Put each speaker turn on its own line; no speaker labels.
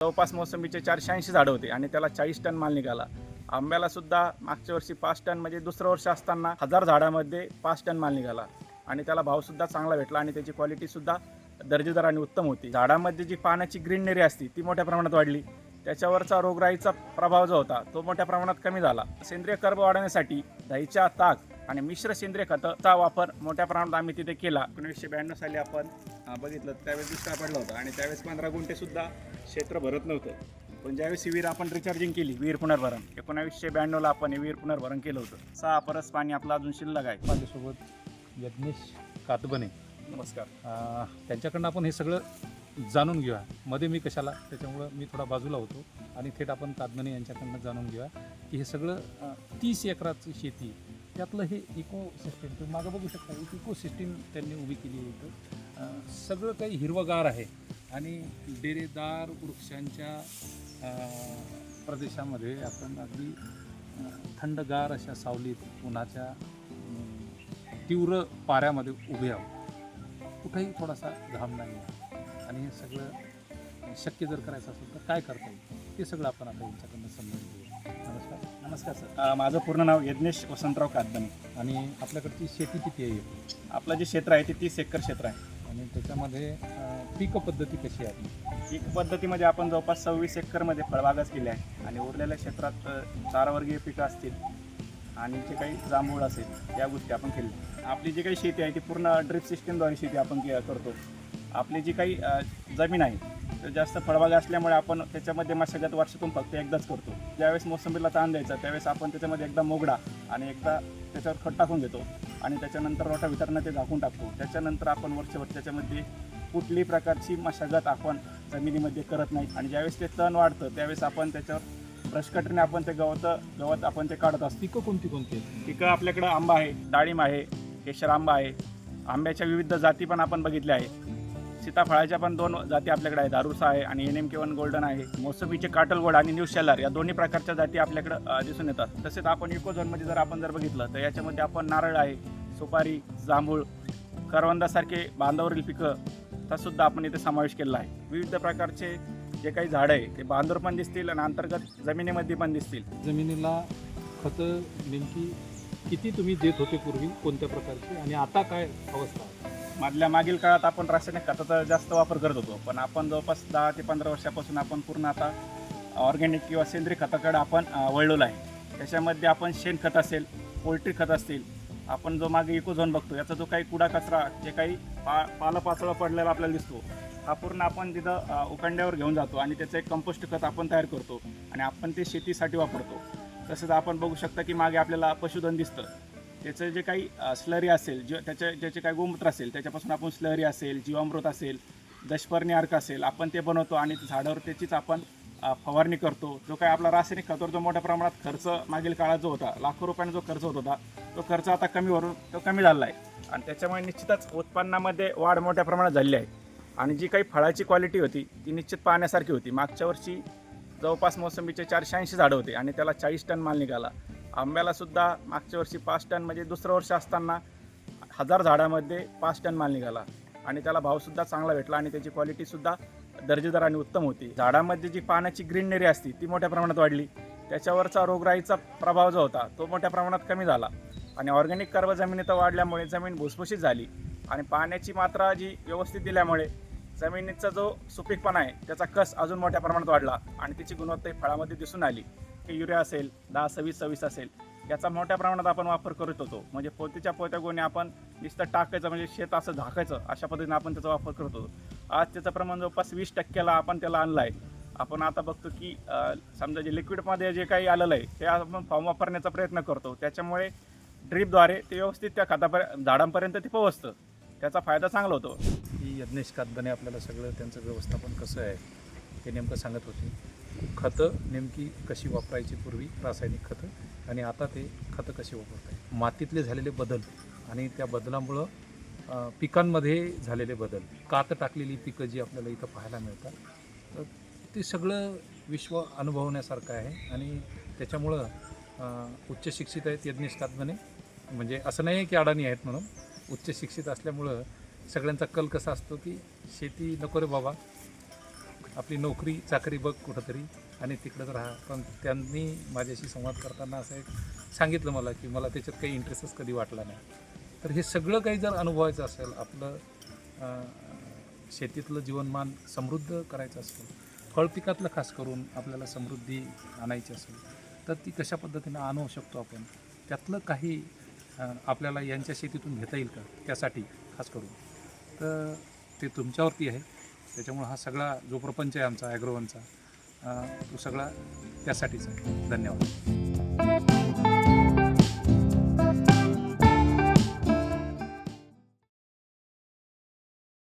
जवळपास मोसंबीचे चारशे ऐंशी झाडं होते आणि त्याला चाळीस टन माल निघाला. आंब्याला सुद्धा मागच्या वर्षी पाच टन म्हणजे दुसरं वर्ष असताना हजार झाडामध्ये पाच टन माल निघाला आणि त्याला भावसुद्धा चांगला भेटला आणि त्याची क्वालिटीसुद्धा दर्जेदार आणि उत्तम होती. झाडामध्ये जी पानाची ग्रीनरी असती ती मोठ्या प्रमाणात वाढली. त्याच्यावरचा रोगराईचा प्रभाव जो होता तो मोठ्या प्रमाणात कमी झाला. सेंद्रिय कर्ब वाढवण्यासाठी दहीच्या ताक आणि मिश्र सेंद्रिय खताचा वापर मोठ्या प्रमाणात आम्ही तिथे केला. एकोणीसशे ब्याण्णव साली आपण बघितलं त्यावेळेस दुष्काळ पडला होता आणि त्यावेळेस पंधरा गुंठे सुद्धा क्षेत्र भरत नव्हतं. पण ज्यावेळेस विहीर आपण रिचार्जिंग केली विहीर पुनर्भरण एकोणावीसशे ब्याण्णवला आपण ही विहीर पुनर्भरण केलं होतं. सहा परस पाणी आपलं अजून शिल्लक आहे.
माझ्यासोबत यज्ञेश कातबने.
नमस्कार.
अं, त्यांच्याकडनं आपण हे सगळं जाणून घेऊया. मध्ये मी कशाला त्याच्यामुळं मी थोडा बाजूला होतो आणि थेट आपण कातबने यांच्याकडनं जाणून घेऊया की हे सगळं अं, तीस एकराची शेती त्यातलं हे इको सिस्टीम तुम्ही मागं बघू शकता एक इको सिस्टीम त्यांनी उभी केली अं, सगळं काही हिरवगार आहे. आणि डेरेदार वृक्षांच्या प्रदेशामध्ये आपण अगदी थंडगार अशा सावलीत उन्हाच्या तीव्र पाऱ्यामध्ये उभे आहोत. कुठेही थोडासा घाम नाही आहे. आणि हे सगळं शक्य जर करायचं असेल तर काय करता येईल? ते सगळं आपण आता यांच्याकडनं समजून घेऊ नमस्कार.
नमस्कार सर. माझं पूर्ण नाव यज्ञेश वसंतराव कातबने
आणि आपल्याकडची शेती किती आहे?
आपलं जे क्षेत्र आहे ते तीस एकर क्षेत्र आहे.
आणि त्याच्यामध्ये पीक पद्धती कशी आहे आपली?
पीक पद्धतीमध्ये आपण जवळपास सव्वीस एकरमध्ये फळबागाच केल्या आहे. आणि उरलेल्या क्षेत्रात अ, चारवर्गीय पिकं असतील आणि जे काही जांभूळ असेल या गोष्टी आपण केल्या. आपली जी काही शेती आहे ती पूर्ण ड्रिप सिस्टीमद्वारे शेती आपण के करतो. आपली जी काही अ, जमीन आहे तर जास्त फळबागा असल्यामुळे आपण त्याच्यामध्ये मशागत वर्षातून फक्त एकदाच करतो. ज्यावेळेस मोसंबीला ताण द्यायचा त्यावेळेस आपण त्याच्यामध्ये एकदा मोगडा आणि एकदा त्याच्यावर खत टाकून घेतो आणि त्याच्यानंतर रोटा वितरणं ते झाकून टाकतो. त्याच्यानंतर आपण वर्षभर त्याच्यामध्ये कुठलीही प्रकारची मशागत आपण जमिनीमध्ये करत नाही आणि ज्यावेळेस ते तण वाढतं त्यावेळेस आपण त्याच्यावर ब्रश कटरने आपण ते गवत गवत आपण ते काढत असतो.
पिकं कोणती कोणती आहेत?
पिकं आपल्याकडं आंबा आहे डाळिंब आहे केशर आंबा आहे. आंब्याच्या विविध जाती पण आपण बघितल्या आहे सीताफळाच्या पण दोन जाती आपल्याकडे आहेत. दारुसा आहे आणि N M K one golden आहे. मोसंबीचे काटलगोड आणि न्यू शेलार या दोन्ही प्रकारच्या जाती आपल्याकडं दिसून येतात. तसेच आपण इको झोनमध्ये जर आपण जर बघितलं तर याच्यामध्ये आपण नारळ आहे सुपारी जांभूळ करवंदासारखे बांधावरील पिकं सुद्धा आपण इथे समावेश केलेला आहे. विविध प्रकारचे जे काही झाडं आहे ते बांधावर पण दिसतील आणि अंतर्गत जमिनीमध्ये पण दिसतील.
जमिनीला खतं नेमकी किती तुम्ही देत होते पूर्वी कोणत्या प्रकारची? आणि आता काय अवस्था आहे?
मधल्या मागील काळात आपण रासायनिक खताचा जास्त वापर करत होतो पण आपण जवळपास दहा ते पंधरा वर्षापासून आपण पूर्ण आता ऑर्गॅनिक किंवा सेंद्रिय खताकडे आपण वळलेलो आहे. त्याच्यामध्ये आपण शेणखत असेल पोल्ट्री खत असतील आपण जो मागे इको झोन बघतो याचा जो काही कुडा कचरा जे काही पा पालापाचोळा पडलेला आपल्याला दिसतो हा पूर्ण आपण तिथं उकंड्यावर उखंड्यावर घेऊन जातो आणि त्याचं एक कंपोस्ट खत आपण तयार करतो आणि आपण ते शेतीसाठी वापरतो. तसंच आपण बघू शकता की मागे आपल्याला पशुधन दिसतं. त्याचं जे काही स्लरी असेल जे त्याचे ज्याचे काही गोमूत्र असेल त्याच्यापासून आपण स्लरी असेल जीवामृत असेल दशपर्णी अर्क असेल आपण ते बनवतो आणि झाडावर त्याचीच आपण फवारणी करतो जो काही आपला रासायनिक खतावर जो मोठ्या प्रमाणात खर्च मागील काळात जो होता लाखो रुपयांचा जो खर्च होत होता तो खर्च आता कमी वरून तो कमी झाला आहे. आणि त्याच्यामुळे निश्चितच उत्पन्नामध्ये वाढ मोठ्या प्रमाणात झालेली आहे. आणि जी काही फळाची क्वालिटी होती ती निश्चित पाहण्यासारखी होती. मागच्या वर्षी जवळपास मोसंबीचे चारशे ऐंशी झाडं होते आणि त्याला चाळीस टन माल निघाला. आंब्याला सुद्धा मागच्या वर्षी पाच टन म्हणजे दुसरं वर्ष असताना हजार झाडामध्ये पाच टन माल निघाला. आणि त्याला भावसुद्धा चांगला भेटला आणि त्याची क्वालिटीसुद्धा दर्जेदार आणि उत्तम होती. झाडामध्ये जी पाण्याची ग्रीनरी असते ती मोठ्या प्रमाणात वाढली. त्याच्यावरचा रोगराईचा प्रभाव जो होता तो मोठ्या प्रमाणात कमी झाला. आणि ऑर्गॅनिक कर्व जमिनीत वाढल्यामुळे जमीन भुसभुशीत झाली. आणि पाण्याची मात्रा जी व्यवस्थित दिल्यामुळे जमिनीचा जो सुपीकपणा आहे त्याचा कस अजून मोठ्या प्रमाणात वाढला. आणि त्याची गुणवत्ता फळामध्ये दिसून आली. की युरिया असेल दहा सव्वीस सव्वीस असेल याचा मोठ्या प्रमाणात आपण वापर करत होतो. म्हणजे पोतीच्या पोत्या गोणी आपण नुसतं टाकायचं म्हणजे शेत असं झाकायचं अशा पद्धतीने आपण त्याचा वापर करत होतो. आज त्याचं प्रमाण जवळपास वीस टक्क्याला आपण त्याला आणला आहे आपण आता बघतो की समजा जे लिक्विडमध्ये जे काही आलेलं आहे ते आपण फॉर्म वापरण्याचा प्रयत्न करतो. त्याच्यामुळे ड्रीपद्वारे ते व्यवस्थित त्या खतापर्यंत झाडांपर्यंत ते पोहोचतं. त्याचा फायदा चांगला होतो.
की यज्ञेश कातबने आपल्याला सगळं त्यांचं व्यवस्थापन कसं आहे ते नेमकं सांगत होते. खतं नेमकी कशी वापरायची पूर्वी रासायनिक खतं आणि आता ते खतं कशी वापरत आहे मातीतले झालेले बदल आणि त्या बदलामुळं पिकांमध्ये झालेले बदल कात टाकलेली पिकं जी आपल्याला इथं पाहायला मिळतात तर ते सगळं विश्व अनुभवण्यासारखं आहे आणि त्याच्यामुळं उच्च शिक्षित आहेत यज्ञेश म्हणजे असं नाही आहे की अडाणी आहेत म्हणून उच्च शिक्षित असल्यामुळं सगळ्यांचा कल कसा असतो की शेती नको रे बाबा. आपली नोकरी चाकरी बघ कुठंतरी आणि तिकडंच राहा. पण त्यांनी माझ्याशी संवाद करताना असं एक सांगितलं मला की मला त्याच्यात काही इंटरेस्टच कधी वाटला नाही. तर हे सगळं काही जर अनुभवायचं असेल आपलं शेतीतलं जीवनमान समृद्ध करायचं असेल फळपिकातलं खास करून आपल्याला समृद्धी आणायची असेल तर ती कशा पद्धतीने आणू शकतो आपण? त्यातलं काही आपल्याला यांच्या शेतीतून घेता येईल का? त्यासाठी खास करून. तर ते तुमच्यावरती आहे. त्याच्यामुळं हा सगळा जो प्रपंच आहे आमचा ॲग्रोवनचा तो सगळा त्यासाठीच आहे. धन्यवाद.